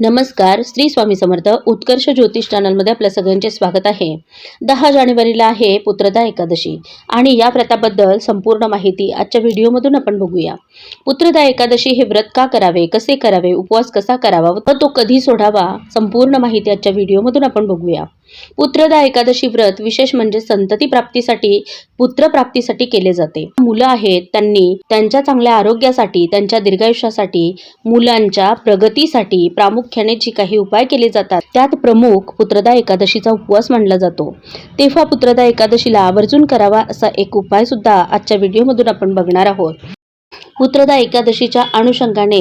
नमस्कार श्री स्वामी समर्थ उत्कर्ष ज्योतिष चॅनलमध्ये आपल्या सगळ्यांचे स्वागत आहे. दहा जानेवारीला आहे पुत्रदा एकादशी आणि या व्रताबद्दल संपूर्ण माहिती आजच्या व्हिडिओमधून आपण बघूया. पुत्रदा एकादशी हे व्रत का करावे कसे करावे उपवास कसा करावा व तो कधी सोडावा संपूर्ण माहिती आजच्या व्हिडिओमधून आपण बघूया. पुत्रदा एकादशी व्रत विशेष म्हणजे संतती प्राप्तीसाठी पुत्र प्राप्तीसाठी केले जाते. मुलं आहेत त्यांनी त्यांच्या चांगल्या आरोग्यासाठी त्यांच्या दीर्घायुष्यासाठी मुलांच्या प्रगतीसाठी प्रामुख्याने जी काही उपाय केले जातात त्यात प्रमुख पुत्रदा एकादशीचा उपवास मानला जातो. तेव्हा पुत्रदा एकादशीला आवर्जून करावा असा एक उपाय सुद्धा आजच्या व्हिडिओमधून आपण बघणार आहोत. पुत्रदा एकादशीच्या अनुषंगाने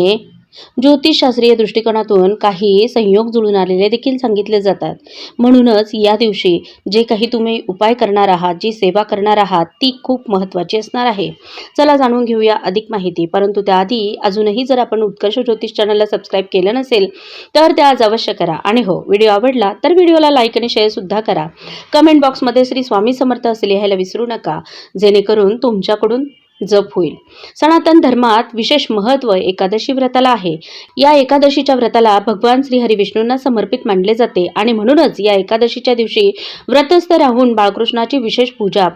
ज्योतिषशास्त्रीय दृष्टिकोनातून काही संयोग जुळून आलेले देखील सांगितले जातात. म्हणूनच या दिवशी जे काही तुम्ही उपाय करणार आहात जी सेवा करणार आहात ती खूप महत्त्वाची असणार आहे. चला जाणून घेऊया अधिक माहिती. परंतु त्याआधी अजूनही जर आपण उत्कर्ष ज्योतिष चॅनलला सबस्क्राईब केलं नसेल तर ते आज अवश्य करा. आणि हो व्हिडिओ आवडला तर व्हिडिओला लाईक आणि शेअरसुद्धा करा. कमेंट बॉक्समध्ये श्री स्वामी समर्थ असे लिहायला विसरू नका. जेणेकरून तुमच्याकडून जप होईल. सनातन धर्मात विशेष महत्त्व एकादशी व्रताला आहे. या एकादशीच्या व्रताला भगवान श्री हरिविष्णूंना समर्पित मानले जाते आणि म्हणूनच या एकादशीच्या दिवशी व्रतस्थ राहून बाळकृष्णाची विशेष पूजा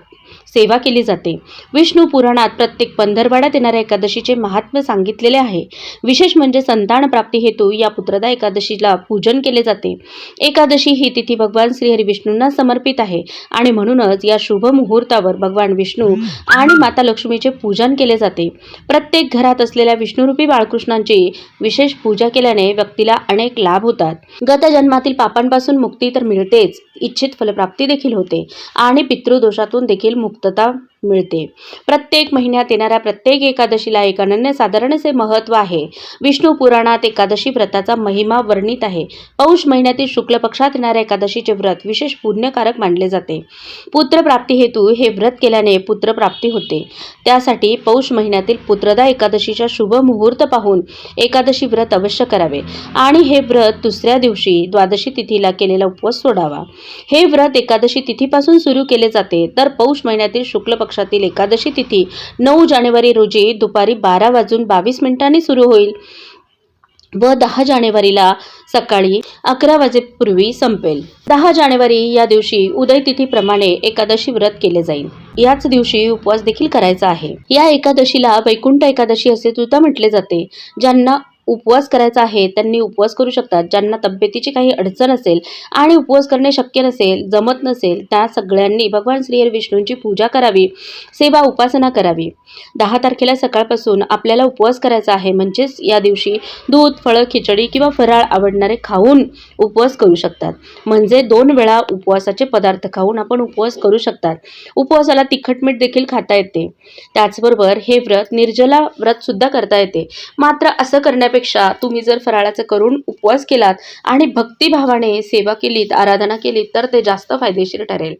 सेवा केली जाते. विष्णू पुराणात प्रत्येक पंधरवाड्यात येणाऱ्या एकादशीचे महात्म्य सांगितलेले आहे. विशेष म्हणजे संतान प्राप्ती हेतू या पुत्रदा एकादशीला पूजन केले जाते. एकादशी ही तिथी भगवान श्रीहरी विष्णूंना समर्पित आहे आणि म्हणूनच या शुभ मुहूर्तावर भगवान विष्णू आणि माता लक्ष्मीचे पूजन केले जाते. प्रत्येक घरात असलेल्या विष्णुरूपी बाळकृष्णांची विशेष पूजा केल्याने व्यक्तीला अनेक लाभ होतात. गत जन्मातील पापांपासून मुक्ती तर मिळतेच इच्छित फलप्राप्ती देखील होते आणि पितृदोषातून देखील да? मिळते. प्रत्येक महिन्यात येणाऱ्या प्रत्येक एकादशीला एक अनन्यसाधारण असे महत्त्व आहे. विष्णू पुराणात एकादशी व्रताचा महिमा वर्णित आहे. पौष महिन्यातील शुक्ल पक्षात येणाऱ्या एकादशीचे व्रत विशेष पुण्यकारक मानले जाते. पुत्रप्राप्ती हेतू हे व्रत केल्याने पुत्रप्राप्ती होते. त्यासाठी पौष महिन्यातील पुत्रदा एकादशीच्या शुभ मुहूर्त पाहून एकादशी व्रत अवश्य करावे आणि हे व्रत दुसऱ्या दिवशी द्वादशी तिथीला केलेला उपवास सोडावा. हे व्रत एकादशी तिथीपासून सुरू केले जाते. तर पौष महिन्यातील शुक्ल पक्ष पक्षातील एकादशी तिथी नऊ जानेवारी रोजी दुपारी बारा वाजून बावीस मिनिटांनी सुरू होईल व दहा जानेवारीला सकाळी अकरा वाजेपूर्वी संपेल. दहा जानेवारी या दिवशी उदय तिथीप्रमाणे एकादशी व्रत केले जाईल. याच दिवशी उपवास देखील करायचा आहे. या एकादशीला वैकुंठ एकादशी असे सुद्धा म्हटले जाते ज्यांना उपवास करायचा आहे त्यांनी उपवास करू शकतात. ज्यांना तब्येतीची काही अडचण असेल आणि उपवास करणे शक्य नसेल जमत नसेल त्या सगळ्यांनी भगवान श्री विष्णूंची पूजा करावी सेवा उपासना करावी. दहा तारखेला सकाळपासून आपल्याला उपवास करायचा आहे. म्हणजेच या दिवशी दूध फळं खिचडी किंवा फराळ आवडणारे खाऊन उपवास करू शकतात. म्हणजे दोन वेळा उपवासाचे पदार्थ खाऊन आपण उपवास करू शकतात. उपवासाला तिखट मीठ देखील खाता येते. त्याचबरोबर हे व्रत निर्जला व्रत सुद्धा करता येते. मात्र असं करण्या करण्यापेक्षा तुम्ही जर फराळाचं करून उपवास केलात आणि भक्तिभावाने सेवा केलीत आराधना केलीत तर ते जास्त फायदेशीर ठरेल.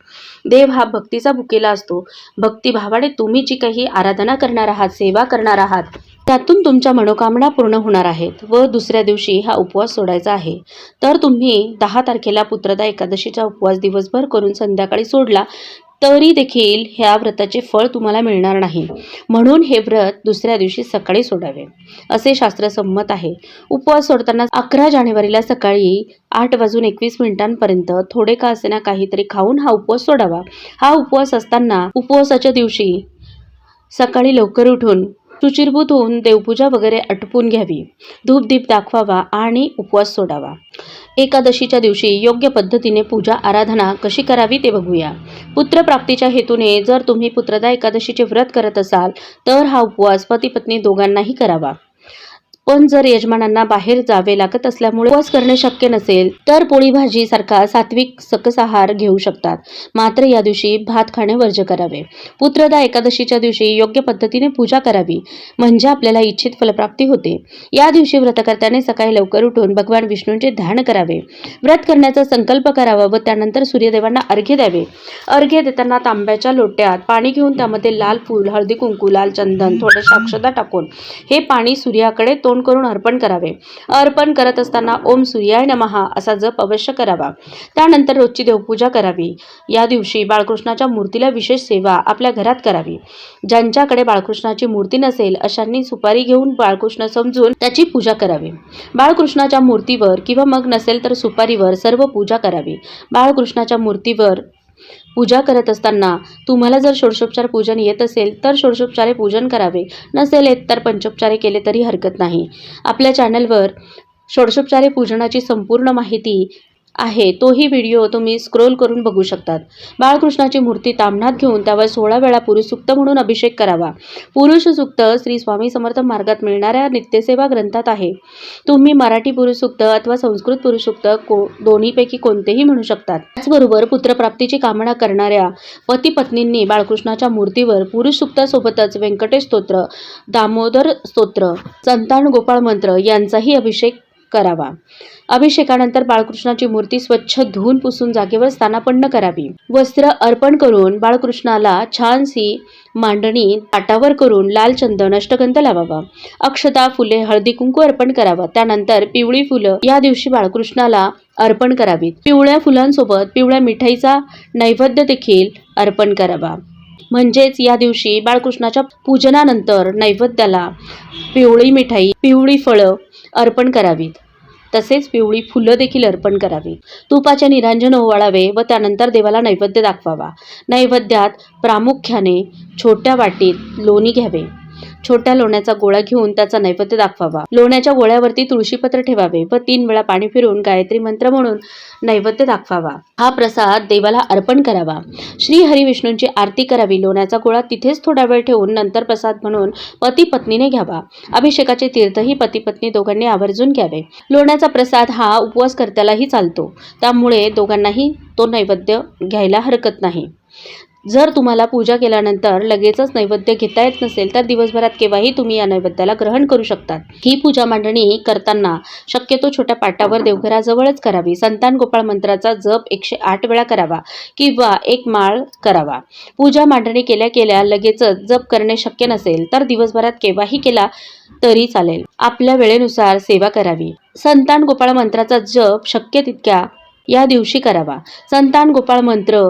देव हा भक्तीचा भुकेला असतो. भक्तिभावाने तुम्ही जी काही आराधना करणार आहात सेवा करणार आहात त्यातून तुमच्या मनोकामना पूर्ण होणार आहेत व दुसऱ्या दिवशी हा उपवास सोडायचा आहे. तर तुम्ही दहा तारखेला पुत्रदा एकादशीचा उपवास दिवसभर करून संध्याकाळी सोडला तरी देखील ह्या व्रताचे फळ तुम्हाला मिळणार नाही. म्हणून हे व्रत दुसऱ्या दिवशी सकाळी सोडावे. असे शास्त्रसंमत आहे. उपवास सोडताना अकरा जानेवारीला सकाळी आठ वाजून एकवीस मिनिटांपर्यंत थोडे का असेना काहीतरी खाऊन हा उपवास सोडावा. हा उपवास असताना उपवासाच्या दिवशी सकाळी लवकर उठून शुचिरभूत होऊन देवपूजा वगैरे आटपून घ्यावी. धूपदीप दाखवावा आणि उपवास सोडावा. एकादशीच्या दिवशी योग्य पद्धतीने पूजा आराधना कशी करावी ते बघूया. पुत्रप्राप्तीच्या हेतूने जर तुम्ही पुत्रदा एकादशीचे व्रत करत असाल तर हा उपवास पती पत्नी दोघांनाही करावा. पण जर यजमानांना बाहेर जावे लागत असल्यामुळे उपवास करणे शक्य नसेल तर पोळी भाजी सारखा सात्विक सकस आहार घेऊ शकतात. मात्र या दिवशी भात खाणे वर्ज करावे. पुत्रदा एकादशीच्या दिवशी योग्य पद्धतीने पूजा करावी म्हणजे आपल्याला इच्छित फलप्राप्ती होते. या दिवशी व्रतकर्त्याने सकाळी लवकर उठून भगवान विष्णूंचे ध्यान करावे. व्रत करण्याचा संकल्प करावा व त्यानंतर सूर्यदेवांना अर्घ्य द्यावे. अर्घ्य देताना तांब्याच्या लोट्यात पाणी घेऊन त्यामध्ये लाल फूल हळदी कुंकू लाल चंदन थोडं साक्षदा टाकून हे पाणी सूर्याकडे तो तोंड करून अर्पण करावे. अर्पण करत असताना ओम सूर्याय नमहा असा जप अवश्य करावा. त्यानंतर रोजची देवपूजा करावी. या दिवशी बाळकृष्णाच्या मूर्तीला विशेष सेवा आपल्या घरात करावी. ज्यांच्याकडे बाळकृष्णाची मूर्ती नसेल अशांनी सुपारी घेऊन बाळकृष्ण समजून त्याची पूजा करावी. बाळकृष्णाच्या मूर्तीवर किंवा मग नसेल तर सुपारीवर सर्व पूजा करावी. बाळकृष्णाच्या मूर्तीवर पूजा करत असताना तुम्हाला जर षोडशोपचार पूजन येत असेल तर षोडशोपचारे पूजन करावे. नसेल येत तर पंचोपचारे केले तरी हरकत नाही. आपल्या चॅनलवर षोडशोपचारे पूजनाची संपूर्ण माहिती आहे. तोही व्हिडिओ तुम्ही स्क्रोल करून बघू शकतात. बाळकृष्णाची मूर्ती तामणात घेऊन त्यावर सोळा वेळा पुरुष सुक्त म्हणून अभिषेक करावा. पुरुष सुक्त श्री स्वामी समर्थ मार्गात मिळणाऱ्या नित्यसेवा ग्रंथात आहे. तुम्ही मराठी पुरुष सुक्त अथवा संस्कृत पुरुष सुक्त को दोन्हीपैकी कोणतेही म्हणू शकतात. त्याचबरोबर पुत्रप्राप्तीची कामना करणाऱ्या पती पत्नींनी बाळकृष्णाच्या मूर्तीवर पुरुष सुक्तासोबतच व्यंकटेश स्तोत्र दामोदर स्तोत्र संतान गोपाळ मंत्र यांचाही अभिषेक करावा. अभिषेकानंतर बाळकृष्णाची मूर्ती स्वच्छ धुवून पुसून जागेवर स्थानापन्न करावी. वस्त्र अर्पण करून बाळकृष्णाला छानसी मांडणी ताटावर करून लाल चंदन अष्टगंध लावावा. अक्षता फुले हळदी कुंकू अर्पण करावा. त्यानंतर पिवळी फुलं या दिवशी बाळकृष्णाला अर्पण करावीत. पिवळ्या फुलांसोबत पिवळ्या मिठाईचा नैवेद्य देखील अर्पण करावा. म्हणजेच या दिवशी बाळकृष्णाच्या पूजनानंतर नैवेद्याला पिवळी मिठाई पिवळी फळं अर्पण करावीत. तसेच पिवळी फुलं देखील अर्पण करावी. तुपाचे निरांजन ओवाळावे व त्यानंतर देवाला नैवेद्य दाखवावा. नैवेद्यात प्रामुख्याने छोट्या वाटीत लोणी घ्यावे. छोट्या लोण्याचा गोळा घेऊन त्याचा नैवेद्य दाखवावा. लोण्याच्या गोळ्यावरती तुळशीपत्र ठेवावे व तीन वेळा पाणी फिरून गायत्री मंत्र म्हणून नैवेद्य दाखवावा. हा प्रसाद देवाला अर्पण करावा. श्री हरिविष्णूंची आरती करावी. लोण्याचा गोळा तिथेच थोडा वेळ ठेवून नंतर प्रसाद म्हणून पती पत्नीने घ्यावा. अभिषेकाचे तीर्थही पती पत्नी दोघांनी आवर्जून घ्यावे. लोण्याचा प्रसाद हा उपवास करत्यालाही चालतो. त्यामुळे दोघांनाही तो नैवेद्य घ्यायला हरकत नाही. जर तुम्हाला पूजा केल्यानंतर लगेचच नैवेद्य घेता येत नसेल तर दिवसभरात केव्हाही तुम्ही या नैवेद्याला ग्रहण करू शकता. ही पूजा मांडणी करताना शक्यतो छोट्या पाटावर देवघराजवळच करावी. संतान गोपाळ मंत्राचा जप एकशे आठ वेळा करावा किंवा एक माळ करावा. पूजा मांडणी केल्या केल्या लगेचच जप करणे शक्य नसेल तर दिवसभरात केव्हाही केला तरी चालेल. आपल्या वेळेनुसार सेवा करावी. संतान गोपाळ मंत्राचा जप शक्य तितक्या या दिवशी करावा. संतान गोपाळ मंत्र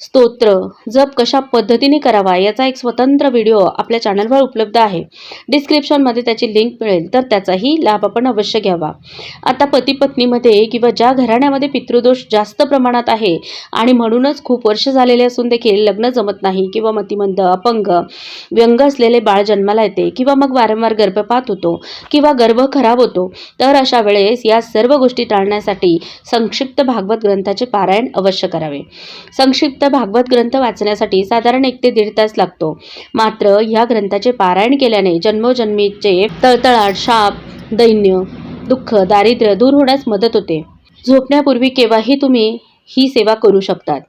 स्तोत्र जप कशा पद्धतीने करावा याचा एक स्वतंत्र व्हिडिओ आपल्या चॅनलवर उपलब्ध आहे. डिस्क्रिप्शनमध्ये त्याची लिंक मिळेल तर त्याचाही लाभ आपण अवश्य घ्यावा. आता पती पत्नीमध्ये किंवा ज्या घराण्यामध्ये पितृदोष जास्त प्रमाणात आहे आणि म्हणूनच खूप वर्ष झालेले असून देखील लग्न जमत नाही किंवा मतिमंद अपंग व्यंग असलेले बाळ जन्माला येते किंवा मग वारंवार गर्भपात होतो किंवा गर्भ खराब होतो तर अशा वेळेस या सर्व गोष्टी टाळण्यासाठी संक्षिप्त भागवत ग्रंथाचे पारायण अवश्य करावे. संक्षिप्त भागवत ग्रंथ वाचण्यासाठी साधारण एक ते दीड तास लागतो. मात्र ह्या ग्रंथाचे पारायण केल्याने जन्मोजन्मीचे तळतळाट शाप दैन्य दुःख दारिद्र्य दूर होण्यास मदत होते. झोपण्यापूर्वी केव्हाही तुम्ही ही सेवा करू शकतात.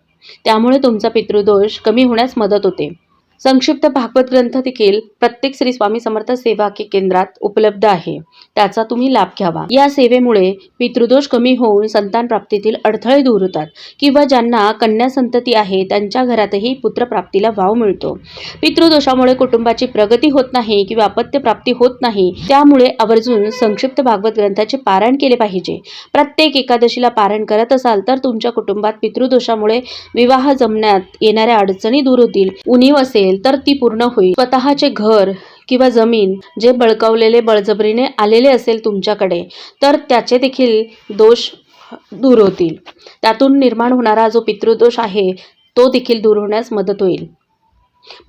त्यामुळे तुमचा पितृदोष कमी होण्यास मदत होते. संक्षिप्त भागवत ग्रंथ देखील प्रत्येक श्री स्वामी समर्थ सेवा के केंद्रात उपलब्ध आहे. त्याचा तुम्ही लाभ घ्यावा. या सेवेमुळे पितृदोष कमी होऊन संतान प्राप्तीतील अडथळे दूर होतात किंवा ज्यांना कन्या संतती आहे त्यांच्या घरातही पुत्रप्राप्तीला वाव मिळतो. पितृदोषामुळे कुटुंबाची प्रगती होत नाही किंवा अपत्य प्राप्ती होत नाही त्यामुळे आवर्जून संक्षिप्त भागवत ग्रंथाचे पारायण केले पाहिजे. प्रत्येक एकादशीला पारायण करत असाल तर तुमच्या कुटुंबात पितृदोषामुळे विवाह जमण्यात येणाऱ्या अडचणी दूर होतील. उणीव असेल तर ती पूर्ण होईल. स्वतःचे घर किंवा जमीन जे बळकावलेले बळजबरीने आलेले असेल तुमच्याकडे तर त्याचे देखील दोष दूर होतील. त्यातून निर्माण होणारा जो पितृदोष आहे तो देखील दूर होण्यास मदत होईल.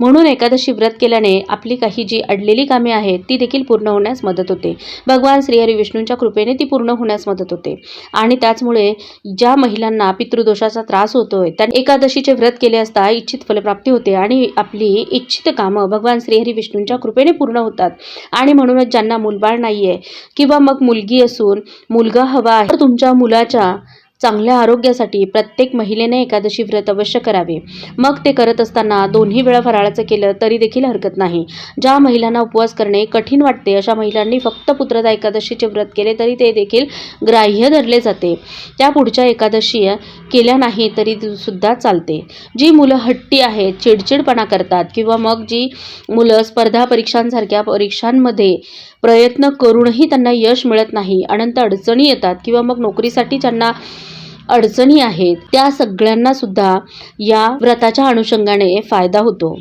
म्हणून एकादशी व्रत केल्याने आपली काही जी अडलेली कामे आहेत ती देखील पूर्ण होण्यास मदत होते. भगवान श्रीहरी विष्णूंच्या कृपेने ती पूर्ण होण्यास मदत होते. आणि त्याचमुळे ज्या महिलांना पितृदोषाचा त्रास होतोय त्या एकादशीचे व्रत केले असता इच्छित फलप्राप्ती होते आणि आपली इच्छित कामं भगवान श्रीहरी विष्णूंच्या कृपेने पूर्ण होतात. आणि म्हणूनच ज्यांना मूलबाळ नाहीये किंवा मग मुलगी असून मुलगा हवा आहे तर तुमच्या मुलाच्या चांगल्या आरोग्यासाठी प्रत्येक महिलेने एकादशी व्रत अवश्य करावे. मग ते करत असताना दोन्ही वेळा फराळाचं केलं तरी देखील हरकत नाही. ज्या महिलांना उपवास करणे कठीण वाटते अशा महिलांनी फक्त पुत्रदा एकादशीचे व्रत केले तरी ते देखील ग्राह्य धरले जाते. त्या पुढच्या एकादशी केल्या नाही तरी सुद्धा चालते. जी मुलं हट्टी आहेत चिडचिडपणा करतात किंवा मग जी मुलं स्पर्धा परीक्षांसारख्या परीक्षांमध्ये प्रयत्न करूनही त्यांना यश मिळत नाही. अनंत अडचणी येतात किंवा मग नोकरीसाठी ज्यांना अडचणी आहेत. त्या सगळ्यांना सुद्धा या व्रताच्या अनुषंगाने फायदा होतो.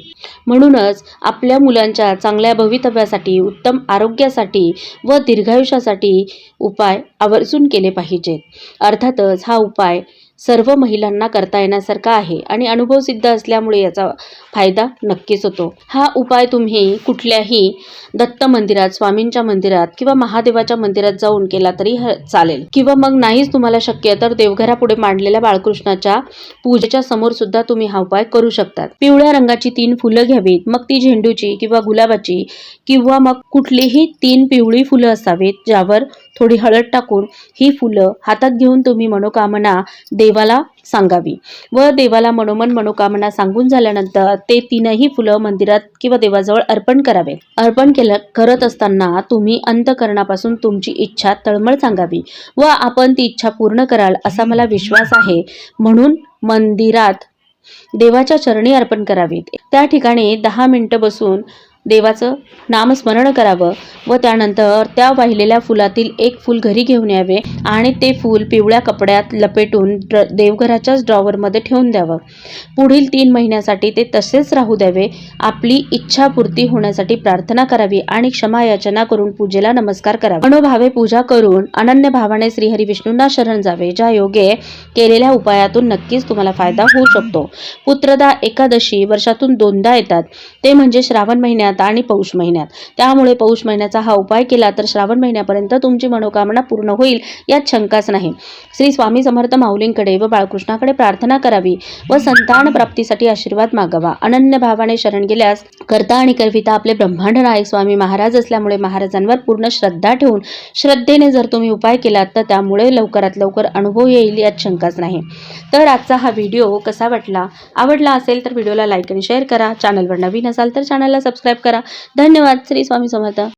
म्हणूनच आपल्या मुलांच्या चांगल्या भवितव्यासाठी उत्तम आरोग्यासाठी व दीर्घायुष्यासाठी उपाय आवर्जून केले पाहिजेत. अर्थातच हा उपाय सर्व महिलांना करता येण्यासारखा आहे आणि अनुभव सिद्ध असल्यामुळे याचा फायदा नक्कीच होतो. हा उपाय तुम्ही कुठल्याही दत्त मंदिरात स्वामींच्या मंदिरात किंवा महादेवाच्या मंदिरात जाऊन केला तरी ह- चालेल. किंवा मग नाहीच तुम्हाला शक्य तर देवघरापुढे मांडलेल्या बाळकृष्णाच्या पूजेच्या समोर सुद्धा तुम्ही हा उपाय करू शकतात. पिवळ्या रंगाची तीन फुलं घ्यावीत मग ती झेंडूची किंवा गुलाबाची किंवा मग कुठलीही तीन पिवळी फुलं असावीत ज्यावर थोडी हळद टाकून ही फुलं हातात घेऊन तुम्ही मनोकामना दे देवाला सांगावी व देवाला मनोमन मनोकामना सांगून झाल्यानंतर ते तीनही फुलं मंदिरात किंवा देवाजवळ अर्पण करावे. अर्पण केलं करत असताना तुम्ही अंतकरणापासून तुमची इच्छा तळमळ सांगावी व आपण ती इच्छा पूर्ण कराल असा मला विश्वास आहे. म्हणून मंदिरात देवाच्या चरणी अर्पण करावीत. त्या ठिकाणी दहा मिनिटं बसून देवाचं नामस्मरण करावं व त्यानंतर त्या वाहिलेल्या फुलातील एक फूल घरी घेऊन यावे आणि ते फूल पिवळ्या कपड्यात लपेटून ड्र देवघराच्याच ड्रॉवरमध्ये ठेवून द्यावं. पुढील तीन महिन्यासाठी ते तसेच राहू द्यावे. आपली इच्छापूर्ती होण्यासाठी प्रार्थना करावी आणि क्षमा याचना करून पूजेला नमस्कार करावा. मनोभावे पूजा करून अनन्य भावाने श्रीहरी विष्णूंना शरण जावे. ज्या योगे केलेल्या उपायातून नक्कीच तुम्हाला फायदा होऊ शकतो. पुत्रदा एकादशी वर्षातून दोनदा येतात. ते म्हणजे श्रावण महिन्यात महिन्यात आणि पौष महिन्यात. त्यामुळे पौष महिन्याचा हा उपाय केला तर श्रावण महिन्यापर्यंत तुमची मनोकामना पूर्ण होईल यात शंकाच नाही. श्री स्वामी समर्थ माऊलींकडे व बाळकृष्णाकडे प्रार्थना करावी व संतान प्राप्तीसाठी आशीर्वाद मागावा. अनन्य भावाने शरण गेल्यास करता आणि करविता आपले ब्रह्मांड नायक स्वामी महाराज असल्यामुळे महाराजांवर पूर्ण श्रद्धा ठेवून श्रद्धेने जर तुम्ही उपाय केलात तर त्यामुळे लवकरात लवकर अनुभव येईल यात शंकाच नाही. तर आजचा हा व्हिडिओ कसा वाटला? आवडला असेल तर व्हिडिओला लाईक आणि शेअर करा. चॅनलवर नवीन असाल तर चॅनलला सबस्क्राईब करा. धन्यवाद. श्री स्वामी समर्थ.